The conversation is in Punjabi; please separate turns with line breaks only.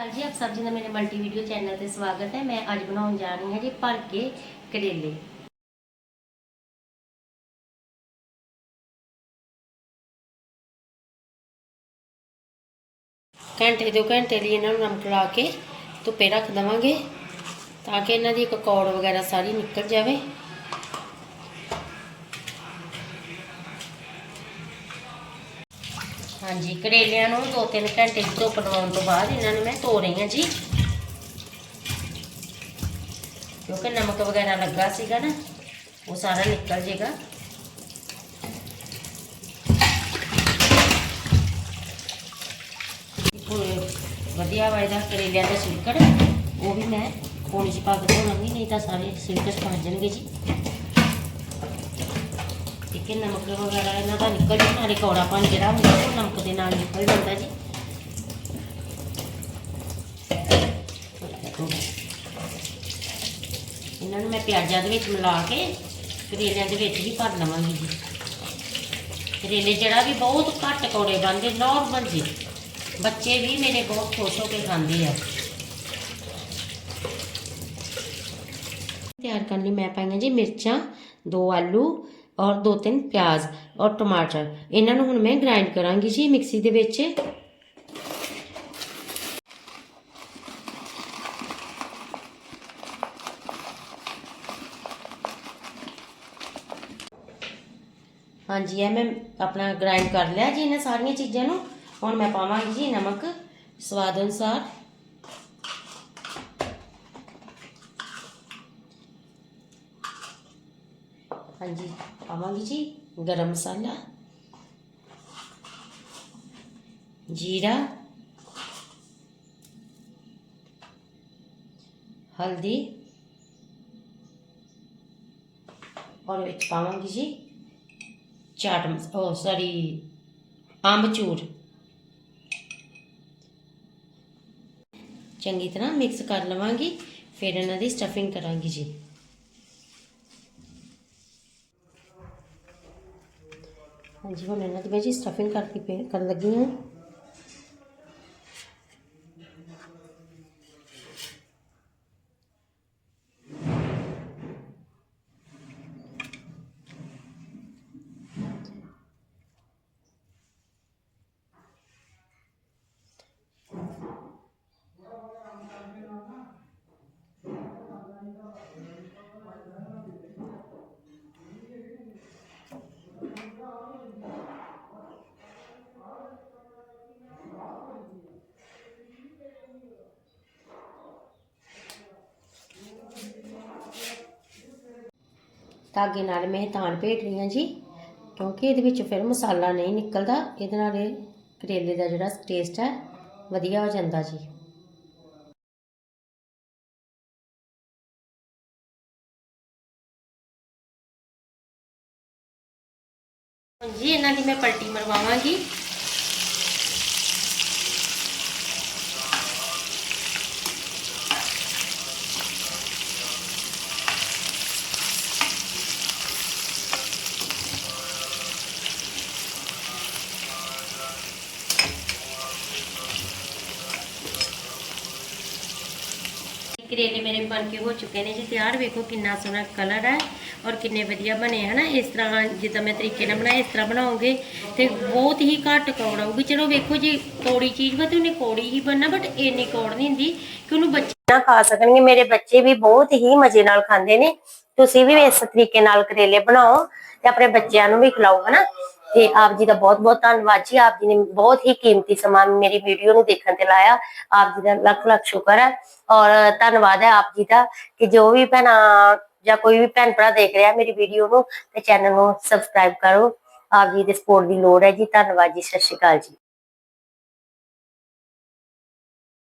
ਹਾਲ ਜੀ, ਆਪ ਸਭ ਜੀ ਦਾ ਮੇਰੇ ਮਲਟੀ ਵੀਡੀਓ ਚੈਨਲ ਤੇ ਸਵਾਗਤ ਹੈ। ਮੈਂ ਅੱਜ ਬਣਾਉਣ ਜਾ ਰਹੀ ਹਾਂ ਜੀ ਭਰ ਕੇ ਕਰੇਲੇ। ਘੰਟੇ ਦੋ ਘੰਟੇ ਲਈ ਇਹਨਾਂ ਨੂੰ ਨਮਕ ਲਾ ਕੇ ਧੁੱਪੇ ਰੱਖ ਦਵਾਂਗੇ ਤਾਂ ਕਿ ਇਹਨਾਂ ਦੀ ਇੱਕ ਕੌੜ ਵਗੈਰਾ ਸਾਰੀ ਨਿਕਲ ਜਾਵੇ। ਹਾਂਜੀ, ਕਰੇਲਿਆਂ ਨੂੰ 2-3 ਘੰਟੇ ਦੀ ਧੁੱਪ ਲਵਾਉਣ ਤੋਂ ਬਾਅਦ ਇਹਨਾਂ ਨੂੰ ਮੈਂ ਧੋ ਰਹੀ ਹਾਂ ਜੀ। ਕਿਉਂਕਿ ਨਮਕ ਵਗੈਰਾ ਲੱਗਾ ਸੀਗਾ ਨਾ, ਉਹ ਸਾਰਾ ਨਿਕਲ ਜੇਗਾ। ਵਧੀਆ ਵਾ ਕਰੇਲਿਆਂ ਦਾ ਛਿਲਕੜ ਉਹ ਵੀ ਮੈਂ ਪਾਣੀ 'ਚ ਪਾ ਕੇ ਧੋਣਾਂਗੀ ਨਹੀਂ ਤਾਂ ਸਾਰੇ ਛਿਲਕੜ ਪਾ ਜਾਣਗੇ ਜੀ। ਠੀਕ ਨਮਕ ਵਗੈਰਾ ਇਹਨਾਂ ਦਾ ਨਿਕਲ ਜਾਂਦਾ ਨਾਲੇ ਕੌੜਾਪਨ ਜਿਹੜਾ ਹੁੰਦਾ ਉਹ ਨਮਕ ਦੇ ਨਾਲ ਨਿਕਲ ਜਾਂਦਾ ਜੀ। ਇਹਨਾਂ ਨੂੰ ਮੈਂ ਪਿਆਜ਼ਾਂ ਦੇ ਵਿੱਚ ਮਿਲਾ ਕੇ ਕਰੇਲਿਆਂ ਦੇ ਵਿੱਚ ਹੀ ਭਰ ਲਵਾਂਗੀ ਜੀ। ਕਰੇਲੇ ਜਿਹੜਾ ਵੀ ਬਹੁਤ ਘੱਟ ਕੌੜੇ ਬਣਦੇ ਨਾਰਮਲ ਜੀ। ਬੱਚੇ ਵੀ ਮੇਰੇ ਬਹੁਤ ਖੁਸ਼ ਹੋ ਕੇ ਖਾਂਦੇ ਆ। ਤਿਆਰ ਕਰਨ ਲਈ ਮੈਂ ਪਾਈਆਂ ਜੀ ਮਿਰਚਾਂ, ਦੋ ਆਲੂ ਔਰ ਦੋ ਤਿੰਨ ਪਿਆਜ਼ ਔਰ ਟਮਾਟਰ। ਇਹਨਾਂ ਨੂੰ ਹੁਣ ਮੈਂ ਗ੍ਰਾਈਂਡ ਕਰਾਂਗੀ ਜੀ ਮਿਕਸੀ ਦੇ ਵਿੱਚ। ਹਾਂਜੀ, ਇਹ ਮੈਂ ਆਪਣਾ ਗ੍ਰਾਈਂਡ ਕਰ ਲਿਆ ਜੀ ਇਹਨਾਂ ਸਾਰੀਆਂ ਚੀਜ਼ਾਂ ਨੂੰ। ਹੁਣ ਮੈਂ ਪਾਵਾਂਗੀ ਜੀ ਨਮਕ। ਸਵਾਦ ਅਨੁਸਾਰ। ਹਾਂਜੀ ਪਾਵਾਂਗੀ ਜੀ, ਗਰਮ ਮਸਾਲਾ, ਜੀਰਾ, ਹਲਦੀ, ਔਰ ਵਿੱਚ ਪਾਵਾਂਗੀ ਜੀ ਚਾਟ ਮਸ ਉਹ ਸੌਰੀ ਅੰਬਚੂਰ ਚੰਗੀ ਤਰ੍ਹਾਂ ਮਿਕਸ ਕਰ ਲਵਾਂਗੀ, ਫਿਰ ਇਹਨਾਂ ਦੀ ਸਟਫਿੰਗ ਕਰਾਂਗੀ ਜੀ। ਹਾਂਜੀ ਹੁਣ ਇਹਨਾਂ ਦੀ ਮੈਂ ਜੀ ਸਟਫਿੰਗ ਕਰਦੀ ਪਈ ਕਰਨ ਲੱਗੀ ਹਾਂ। ਧਾਗੇ ਨਾਲ ਮੈਂ ਇਹ ਤਾਣ ਭੇਟ ਰਹੀ ਹਾਂ ਜੀ। ਕਿਉਂਕਿ ਇਹਦੇ ਵਿੱਚ ਫਿਰ ਮਸਾਲਾ ਨਹੀਂ ਨਿਕਲਦਾ, ਇਹਦੇ ਨਾਲ ਇਹ ਕਰੇਲੇ ਦਾ ਜਿਹੜਾ ਟੇਸਟ ਹੈ, ਵਧੀਆ ਹੋ ਜਾਂਦਾ ਜੀ। ਜੀ ਇਹਨਾਂ ਦੀ ਮੈਂ ਪਲਟੀ ਮਰਵਾਵਾਂਗੀ। ਕਰੇਲੇ ਮੇਰੇ ਬਣ ਕੇ ਹੋ ਚੁੱਕੇ ਨੇ ਜੀ। ਤਿਆਰ ਵੇਖੋ ਕਿੰਨਾ ਸੋਹਣਾ ਕਲਰ ਹੈ ਔਰ ਕਿੰਨੇ ਵਧੀਆ ਬਣੇ ਹਨਾ? ਇਸ ਤਰ੍ਹਾਂ ਜਿੱਦਾਂ ਮੈਂ ਤਰੀਕੇ ਨਾਲ ਬਣਾਇਆ, ਇਸ ਤਰ੍ਹਾਂ ਬਣਾਓਗੇ ਤੇ ਬਹੁਤ ਹੀ ਘੱਟ ਕੌੜ ਆਊਗੀ। ਚਲੋ ਵੇਖੋ ਜੀ, ਕੌੜੀ ਚੀਜ਼ ਵਾ ਤੇ ਉਹਨੇ ਕੌੜੀ ਹੀ ਬਣਨਾ ਬਟ ਇੰਨੀ ਕੌੜ ਨਹੀਂ ਹੁੰਦੀ ਕਿ ਉਹਨੂੰ ਬੱਚੇ ਨਾ ਖਾ ਸਕਣਗੇ। ਮੇਰੇ ਬੱਚੇ ਵੀ ਬਹੁਤ ਹੀ ਮਜ਼ੇ ਨਾਲ ਖਾਂਦੇ ਨੇ। ਤੁਸੀਂ ਵੀ ਇਸ ਤਰੀਕੇ ਨਾਲ ਕਰੇਲੇ ਬਣਾਓ ਤੇ ਆਪਣੇ ਬੱਚਿਆਂ ਨੂੰ ਵੀ ਖਿਲਾਓ, ਹਨਾ? ਤੇ ਆਪ ਜੀ ਦਾ ਬਹੁਤ ਬਹੁਤ ਧੰਨਵਾਦ ਜੀ। ਆਪ ਜੀ ਨੇ ਬਹੁਤ ਹੀ ਕੀਮਤੀ ਸਮਾਂ ਮੇਰੀ ਵੀਡੀਓ ਨੂੰ ਦੇਖਣ ਤੇ ਲਾਇਆ। ਆਪ ਜੀ ਦਾ ਲੱਖ ਲੱਖ ਸ਼ੁਕਰ ਹੈ ਔਰ ਧੰਨਵਾਦ ਹੈ ਆਪ ਜੀ ਦਾ ਕਿ ਜੋ ਵੀ ਭੈਣਾਂ ਜਾਂ ਕੋਈ ਵੀ ਭੈਣ ਭਰਾ ਦੇਖ ਰਿਹਾ ਮੇਰੀ ਵੀਡੀਓ ਨੂੰ ਤੇ ਚੈਨਲ ਨੂੰ ਸਬਸਕ੍ਰਾਈਬ ਕਰੋ। ਆਪ ਜੀ ਦੇ ਸਪੋਰਟ ਦੀ ਲੋੜ ਹੈ ਜੀ। ਧੰਨਵਾਦ ਜੀ। ਸਤਿ ਸ਼੍ਰੀ ਅਕਾਲ ਜੀ।